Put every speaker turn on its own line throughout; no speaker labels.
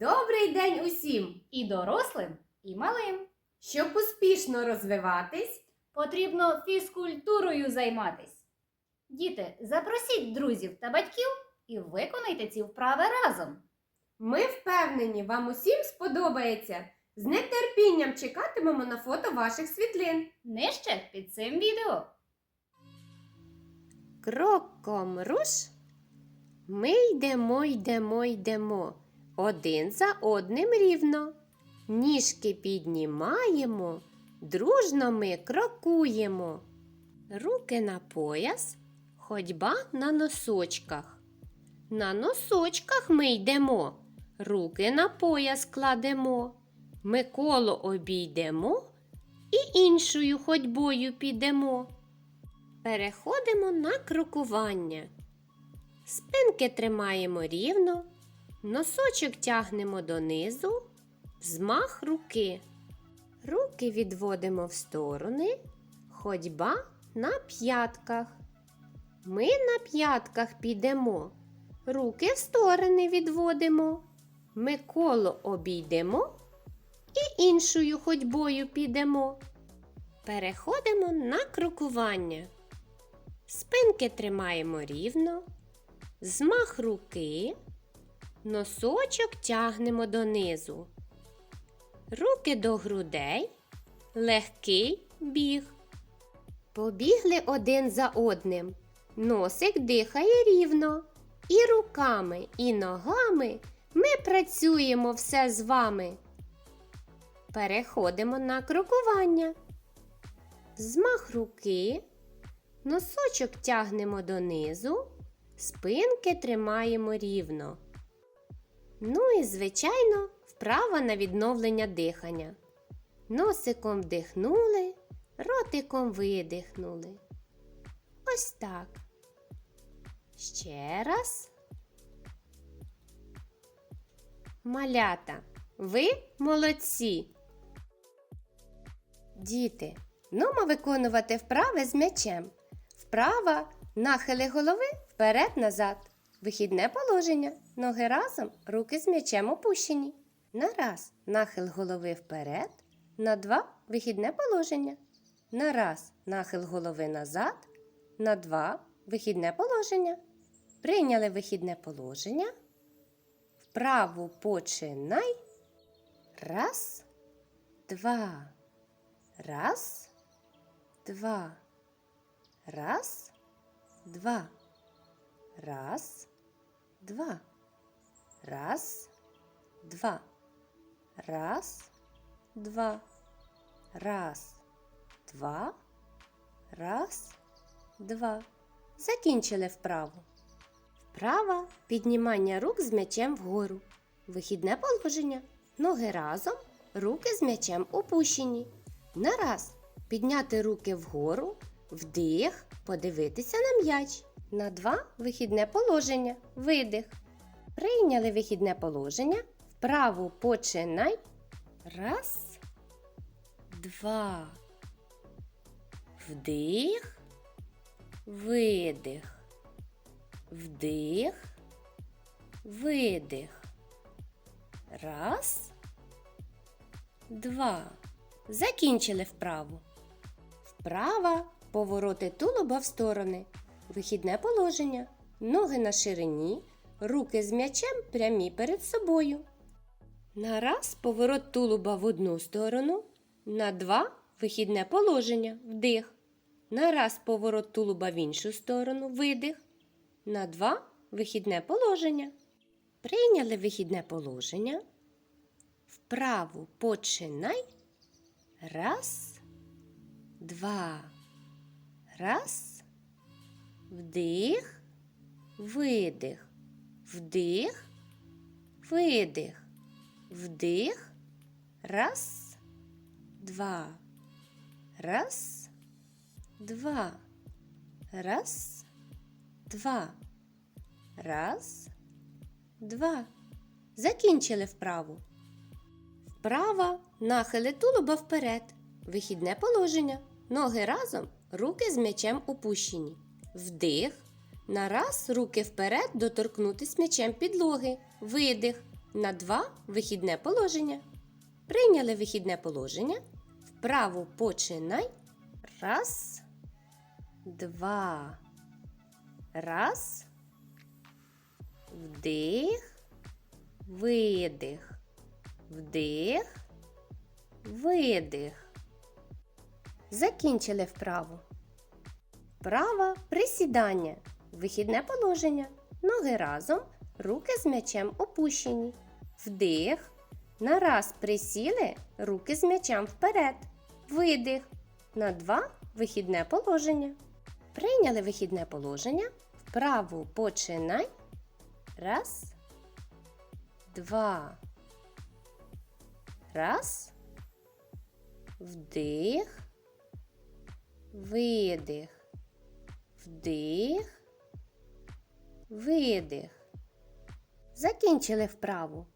Добрий день усім!
І дорослим, і малим.
Щоб успішно розвиватись,
Потрібно фізкультурою займатись. Діти, запросіть друзів та батьків і виконайте ці вправи разом.
ми впевнені, вам усім сподобається. З нетерпінням чекатимемо на фото ваших світлин.
Нижче під цим відео.
Кроком руш. Ми йдемо, йдемо, йдемо. Один за одним рівно. Ніжки піднімаємо, дружно ми крокуємо. Руки на пояс, ходьба на носочках. На носочках ми йдемо, руки на пояс кладемо. Ми коло обійдемо і іншою ходьбою підемо. Переходимо на крокування. Спинки тримаємо рівно, носочок тягнемо донизу, взмах руки. Руки відводимо в сторони, ходьба на п'ятках. Ми на п'ятках підемо, руки в сторони відводимо. Ми коло обійдемо і іншою ходьбою підемо. Переходимо на крокування. Спинки тримаємо рівно, змах руки, носочок тягнемо донизу. Руки до грудей, легкий біг. Побігли один за одним. Носик дихає рівно. І руками, і ногами ми працюємо все з вами. Переходимо на крокування. Змах руки, носочок тягнемо донизу, спинки тримаємо рівно. Ну і, звичайно, вправа на відновлення дихання. Носиком вдихнули, ротиком видихнули. Ось так. Ще раз. Малята, ви молодці. Діти, нумо виконувати вправи з м'ячем. Вправа нахили голови вперед-назад. Вихідне положення. Ноги разом, руки з м'ячем опущені. На раз нахил голови вперед. На два вихідне положення. На раз нахил голови назад. На два вихідне положення. Прийняли вихідне положення. Вправу починай. Раз, два. Раз, два. Раз, два. Раз, два. Раз, два. Раз, два. Раз, два. Раз, два. Закінчили вправу. Вправа піднімання рук з м'ячем вгору. Вихідне положення. Ноги разом, руки з м'ячем опущені. На раз підняти руки вгору, вдих, подивитися на м'яч. На два вихідне положення. Видих. Прийняли вихідне положення. Вправу починай. Раз, два. Вдих, видих. Вдих, видих. Раз, два. Закінчили вправу. Вправа повороти тулуба в сторони. Вихідне положення. Ноги на ширині, руки з м'ячем прямі перед собою. На раз поворот тулуба в одну сторону. На два вихідне положення. Вдих. На раз поворот тулуба в іншу сторону. Видих. На два вихідне положення. Прийняли вихідне положення. Вправу починай. Раз, два. Раз. Вдих, видих. Вдих, видих. Вдих. Раз, два. Раз, два. Раз, два. Раз, два. Закінчили вправу. Вправа нахили тулуба вперед. Вихідне положення. Ноги разом, руки з м'ячем опущені. Вдих. На раз руки вперед доторкнутись м'ячем підлоги. Видих. на 2 вихідне положення. Прийняли вихідне положення. Вправо починай. Раз, два. Раз. Вдих. Видих. Вдих. Видих. Закінчили вправу. Вправа присідання. Вихідне положення. Ноги разом, руки з м'ячем опущені. Вдих. На раз присіли, руки з м'ячем вперед. Видих. На два вихідне положення. Прийняли вихідне положення. Вправо починай. Раз. Два. Раз. Вдих. Видих. Вдих. Видих. Закінчили вправу.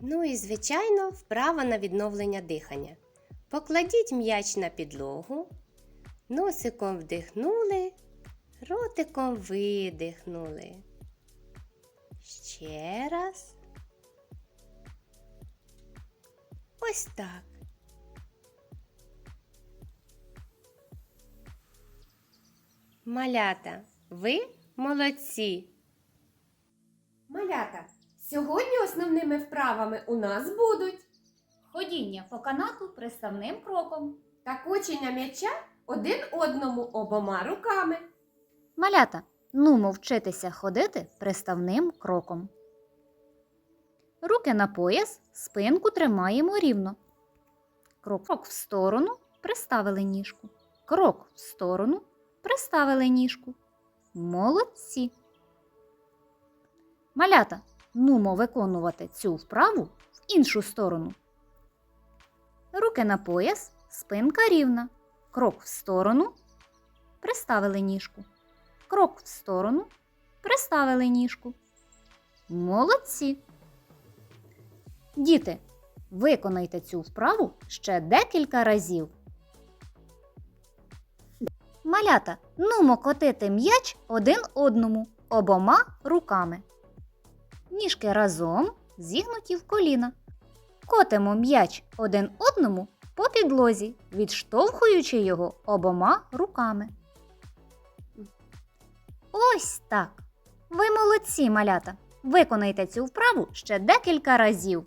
Ну і, звичайно, вправа на відновлення дихання. Покладіть м'яч на підлогу, носиком вдихнули, ротиком видихнули. Ще раз. Ось так. Малята, ви молодці. Малята, сьогодні основними вправами у нас будуть
Ходіння по канату приставним кроком.
та кочення м'яча один одному обома руками.
Малята, нумо вчитися ходити приставним кроком. Руки на пояс, спинку тримаємо рівно. Крок Крок в сторону, приставили ніжку. Крок в сторону, приставили ніжку. Молодці. Малята, нумо виконувати цю вправу в іншу сторону. Руки на пояс, спинка рівна. Крок в сторону, приставили ніжку. Крок в сторону, приставили ніжку. Молодці. Діти, виконайте цю вправу ще декілька разів. Малята, нумо котити м'яч один одному обома руками. Ніжки разом зігнуті в коліна. Котимо м'яч один одному по підлозі, відштовхуючи його обома руками. Ось так. Ви молодці, малята. Виконайте цю вправу ще декілька разів.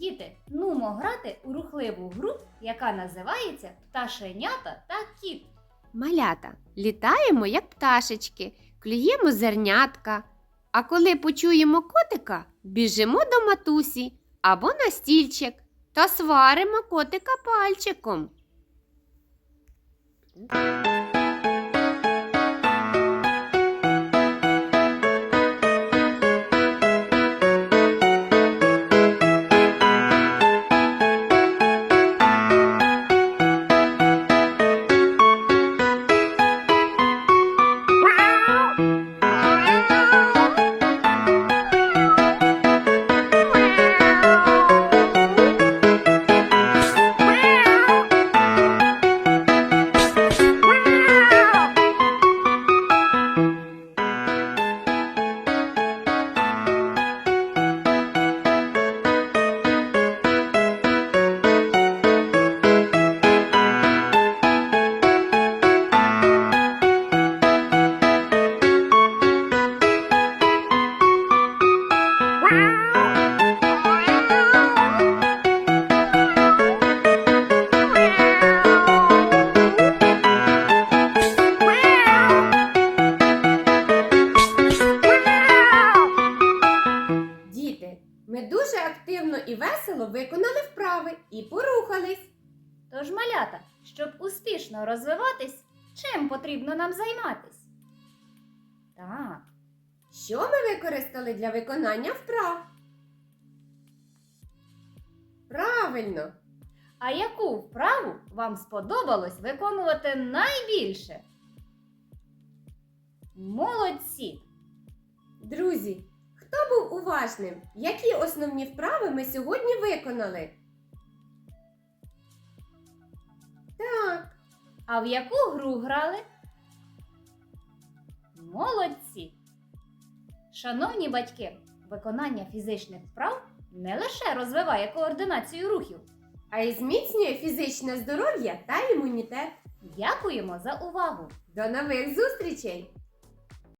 Діти, нумо грати у рухливу гру, яка називається Пташенята та кіт.
Малята, літаємо, як пташечки, клюємо зернятка. А коли почуємо котика, біжимо до матусі або на стільчик та сваримо котика пальчиком. Дуже активно і весело виконали вправи і порухались.
Тож, малята, щоб успішно розвиватись, чим потрібно нам займатись? Так,
Що ми використали для виконання вправ? Правильно,
а яку вправу вам сподобалось виконувати найбільше? Молодці!
друзі, хто був уважним? Які основні вправи ми сьогодні виконали? Так,
А в яку гру грали? Молодці! Шановні батьки, виконання фізичних вправ не лише розвиває координацію рухів.
А й зміцнює фізичне здоров'я та імунітет.
Дякуємо за увагу!
До нових зустрічей!